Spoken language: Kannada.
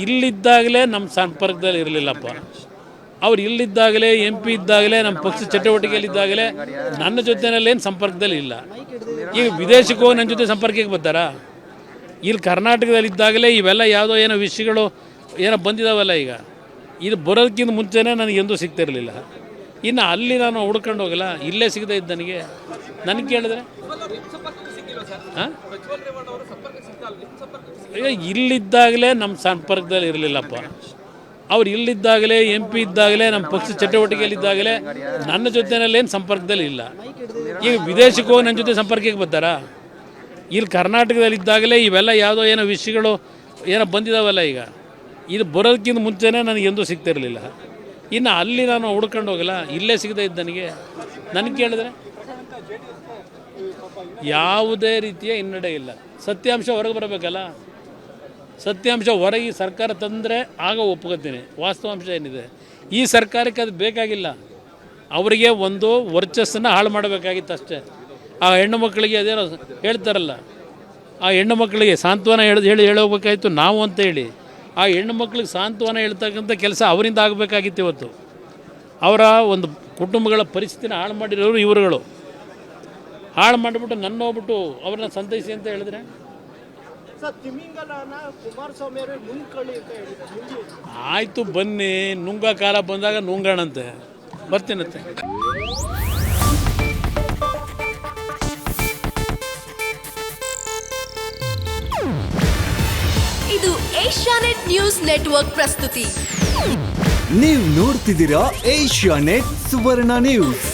ಇಲ್ಲಿದ್ದಾಗಲೇ ನಮ್ಮ ಸಂಪರ್ಕದಲ್ಲಿ ಇರಲಿಲ್ಲಪ್ಪ. ಅವ್ರು ಇಲ್ಲಿದ್ದಾಗಲೇ ಎಂ ಪಿ ಇದ್ದಾಗಲೇ, ನಮ್ಮ ಪಕ್ಷ ಚಟುವಟಿಕೆಯಲ್ಲಿದ್ದಾಗಲೇ ನನ್ನ ಜೊತೆನಲ್ಲಿ ಏನು ಸಂಪರ್ಕದಲ್ಲಿ ಇಲ್ಲ. ಈಗ ವಿದೇಶಕ್ಕೆ ಹೋಗಿ ನನ್ನ ಜೊತೆ ಸಂಪರ್ಕಕ್ಕೆ ಬರ್ತಾರಾ? ಇಲ್ಲಿ ಕರ್ನಾಟಕದಲ್ಲಿ ಇದ್ದಾಗಲೇ ಇವೆಲ್ಲ ಯಾವುದೋ ಏನೋ ವಿಷಯಗಳು ಏನೋ ಬಂದಿದಾವಲ್ಲ ಈಗ. ಇದು ಬರೋದಕ್ಕಿಂತ ಮುಂಚೆನೇ ನನಗೆ ಎಂದೂ ಸಿಗ್ತಿರಲಿಲ್ಲ. ಇನ್ನು ಅಲ್ಲಿ ನಾನು ಹುಡ್ಕೊಂಡು ಹೋಗಲ್ಲ, ಇಲ್ಲೇ ಸಿಗದೇ ಇದ್ದ ನನಗೆ. ನನಗೆ ಕೇಳಿದ್ರೆ? ಇಲ್ಲಿದ್ದಾಗಲೇ ನಮ್ಮ ಸಂಪರ್ಕದಲ್ಲಿ ಇರಲಿಲ್ಲಪ್ಪ. ಅವ್ರು ಇಲ್ಲಿದ್ದಾಗಲೇ ಎಂ ಪಿ ಇದ್ದಾಗಲೇ, ನಮ್ಮ ಪಕ್ಷ ಚಟುವಟಿಕೆಯಲ್ಲಿದ್ದಾಗಲೇ ನನ್ನ ಜೊತೆನಲ್ಲಿ ಏನು ಸಂಪರ್ಕದಲ್ಲಿ ಇಲ್ಲ. ಈಗ ವಿದೇಶಕ್ಕೆ ಹೋಗಿ ನನ್ನ ಜೊತೆ ಸಂಪರ್ಕಕ್ಕೆ ಬರ್ತಾರಾ? ಇಲ್ಲಿ ಕರ್ನಾಟಕದಲ್ಲಿ ಇದ್ದಾಗಲೇ ಇವೆಲ್ಲ ಯಾವುದೋ ಏನೋ ವಿಷಯಗಳು ಏನೋ ಬಂದಿದಾವಲ್ಲ ಈಗ. ಇದು ಬರೋದಕ್ಕಿಂತ ಮುಂಚೆನೇ ನನಗೆ ಎಂದೂ ಸಿಗ್ತಿರಲಿಲ್ಲ. ಇನ್ನು ಅಲ್ಲಿ ನಾನು ಹುಡ್ಕೊಂಡು ಹೋಗಲ್ಲ. ಇಲ್ಲೇ ಸಿಗದೇ ಇದ್ದ ನನಗೆ. ನನಗೆ ಕೇಳಿದ್ರೆ? ಯಾವುದೇ ರೀತಿಯ ಹಿನ್ನಡೆ ಇಲ್ಲ. ಸತ್ಯಾಂಶ ಹೊರಗೆ ಬರಬೇಕಲ್ಲ? ಸತ್ಯಾಂಶ ಹೊರಗೆ ಸರ್ಕಾರ ತಂದರೆ ಆಗ ಒಪ್ಕೋತೀನಿ. ವಾಸ್ತವಾಂಶ ಏನಿದೆ? ಈ ಸರ್ಕಾರಕ್ಕೆ ಅದು ಬೇಕಾಗಿಲ್ಲ. ಅವರಿಗೆ ಒಂದು ವರ್ಚಸ್ಸನ್ನು ಹಾಳು ಮಾಡಬೇಕಾಗಿತ್ತು ಅಷ್ಟೇ. ಆ ಹೆಣ್ಣು ಮಕ್ಕಳಿಗೆ ಅದೇನೋ ಹೇಳ್ತಾರಲ್ಲ, ಆ ಹೆಣ್ಣು ಮಕ್ಕಳಿಗೆ ಸಾಂತ್ವನ ಹೇಳಿ ಹೇಳಿ ಹೇಳೋಗ್ಬೇಕಾಯಿತು ನಾವು ಅಂತ ಹೇಳಿ. ಆ ಹೆಣ್ಣು ಮಕ್ಕಳಿಗೆ ಸಾಂತ್ವನ ಹೇಳ್ತಕ್ಕಂಥ ಕೆಲಸ ಅವರಿಂದ ಆಗಬೇಕಾಗಿತ್ತು ಇವತ್ತು. ಅವರ ಒಂದು ಕುಟುಂಬಗಳ ಪರಿಸ್ಥಿತಿನ ಹಾಳು ಮಾಡಿರೋರು ಇವರುಗಳು. ಹಾಳು ಮಾಡಿಬಿಟ್ಟು ನನ್ನ ಹೋಗ್ಬಿಟ್ಟು ಅವ್ರನ್ನ ಸಂತೈಸಿ ಅಂತ ಹೇಳಿದ್ರೆ? ಆಯಿತು ಬನ್ನಿ ನುಂಗ ಕಾಲ ಬಂದಾಗ ನುಂಗಣಂತೆ. ಬರ್ತೀನಂತೆ. ಇದು ಏಷ್ಯಾನೆಟ್ ನ್ಯೂಸ್ ನೆಟ್ವರ್ಕ್ ಪ್ರಸ್ತುತಿ. ನೀವು ನೋಡ್ತಿದ್ದೀರಾ ಏಷ್ಯಾ ನೆಟ್ ಸುವರ್ಣ ನ್ಯೂಸ್.